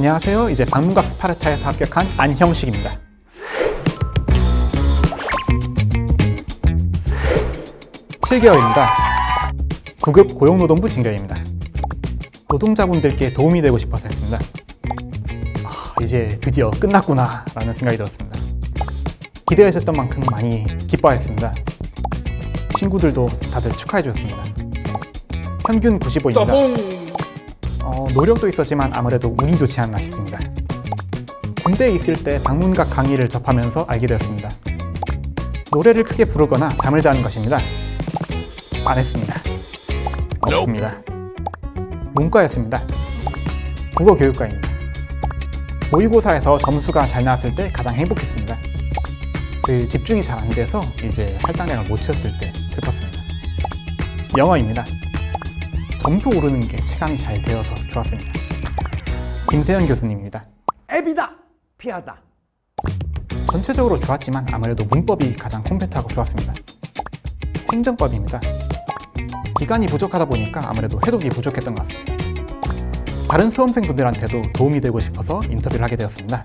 안녕하세요. 이제 방문각 스파르타에서 합격한 안형식입니다. (7개월입니다) 9급 고용노동부 진결입니다. 노동자분들께 도움이 되고 싶어서 했습니다. 아, 이제 드디어 끝났구나 라는 생각이 들었습니다. 기대하셨던 만큼 많이 기뻐했습니다. 친구들도 다들 축하해 주셨습니다. 평균 95입니다. 어, 노력도 있었지만 아무래도 운이 좋지 않나 싶습니다. 군대에 있을 때 방문각 강의를 접하면서 알게 되었습니다. 노래를 크게 부르거나 잠을 자는 것입니다. 안 했습니다. 없습니다. 문과였습니다. 국어 교육과입니다. 모의고사에서 점수가 잘 나왔을 때 가장 행복했습니다. 그 집중이 잘 안 돼서 이제 할당량을 못 쳤을 때 슬펐습니다. 영어입니다. 점수 오르는 게 체감이 잘 되어서 좋았습니다. 김세현 교수님입니다. 앱이다 피하다 전체적으로 좋았지만 아무래도 문법이 가장 컴팩트하고 좋았습니다. 행정법입니다. 기간이 부족하다 보니까 아무래도 해독이 부족했던 것 같습니다. 다른 수험생분들한테도 도움이 되고 싶어서 인터뷰를 하게 되었습니다.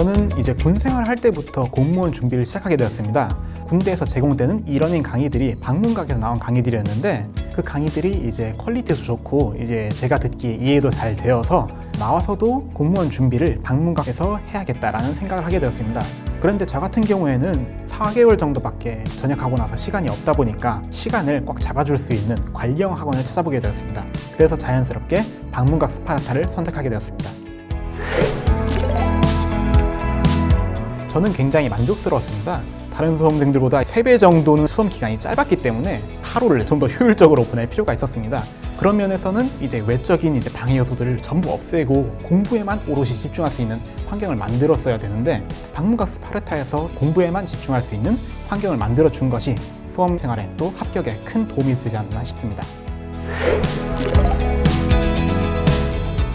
저는 이제 군 생활할 때부터 공무원 준비를 시작하게 되었습니다. 군대에서 제공되는 이러닝 강의들이 방문각에서 나온 강의들이었는데 그 강의들이 이제 퀄리티도 좋고 이제 제가 듣기에 이해도 잘 되어서 나와서도 공무원 준비를 방문각에서 해야겠다라는 생각을 하게 되었습니다. 그런데 저 같은 경우에는 4개월 정도밖에 전역하고 나서 시간이 없다 보니까 시간을 꽉 잡아줄 수 있는 관령 학원을 찾아보게 되었습니다. 그래서 자연스럽게 방문각 스파르타를 선택하게 되었습니다. 저는 굉장히 만족스러웠습니다. 다른 수험생들보다 3배 정도는 수험 기간이 짧았기 때문에 하루를 좀 더 효율적으로 보낼 필요가 있었습니다. 그런 면에서는 이제 외적인 이제 방해 요소들을 전부 없애고 공부에만 오롯이 집중할 수 있는 환경을 만들었어야 되는데 방문각 스파르타에서 공부에만 집중할 수 있는 환경을 만들어 준 것이 수험 생활에 또 합격에 큰 도움이 되지 않나 싶습니다.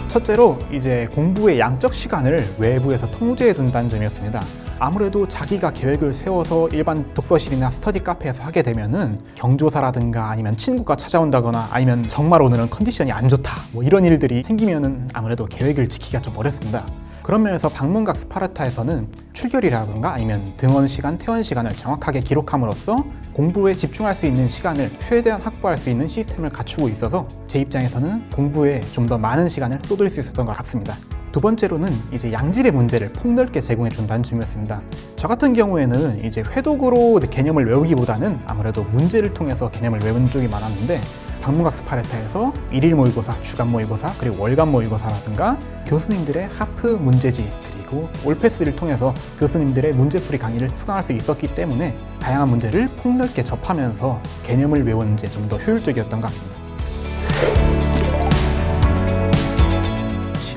첫째로 이제 공부의 양적 시간을 외부에서 통제해 둔다는 점이었습니다. 아무래도 자기가 계획을 세워서 일반 독서실이나 스터디 카페에서 하게 되면은 경조사라든가 아니면 친구가 찾아온다거나 아니면 정말 오늘은 컨디션이 안 좋다 뭐 이런 일들이 생기면은 아무래도 계획을 지키기가 좀 어렵습니다. 그런 면에서 방문각 스파르타에서는 출결이라든가 아니면 등원 시간, 퇴원 시간을 정확하게 기록함으로써 공부에 집중할 수 있는 시간을 최대한 확보할 수 있는 시스템을 갖추고 있어서 제 입장에서는 공부에 좀 더 많은 시간을 쏟을 수 있었던 것 같습니다. 두 번째로는 이제 양질의 문제를 폭넓게 제공해 준다는 점이었습니다. 저 같은 경우에는 이제 회독으로 개념을 외우기보다는 아무래도 문제를 통해서 개념을 외우는 쪽이 많았는데 방문각 스파르타에서 일일 모의고사, 주간 모의고사, 그리고 월간 모의고사라든가 교수님들의 하프 문제지 그리고 올패스를 통해서 교수님들의 문제풀이 강의를 수강할 수 있었기 때문에 다양한 문제를 폭넓게 접하면서 개념을 외우는 데좀더 효율적이었던 것 같습니다.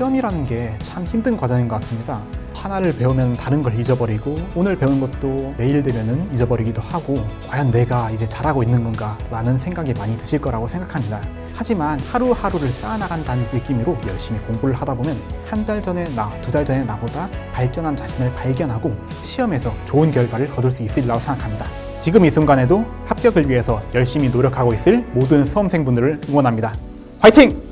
시험이라는 게 참 힘든 과정인 것 같습니다. 하나를 배우면 다른 걸 잊어버리고 오늘 배운 것도 내일 되면은 잊어버리기도 하고 과연 내가 이제 잘하고 있는 건가 라는 생각이 많이 드실 거라고 생각합니다. 하지만 하루하루를 쌓아나간다는 느낌으로 열심히 공부를 하다 보면 한 달 전에 나, 두 달 전에 나보다 발전한 자신을 발견하고 시험에서 좋은 결과를 거둘 수 있으리라고 생각합니다. 지금 이 순간에도 합격을 위해서 열심히 노력하고 있을 모든 수험생분들을 응원합니다. 화이팅!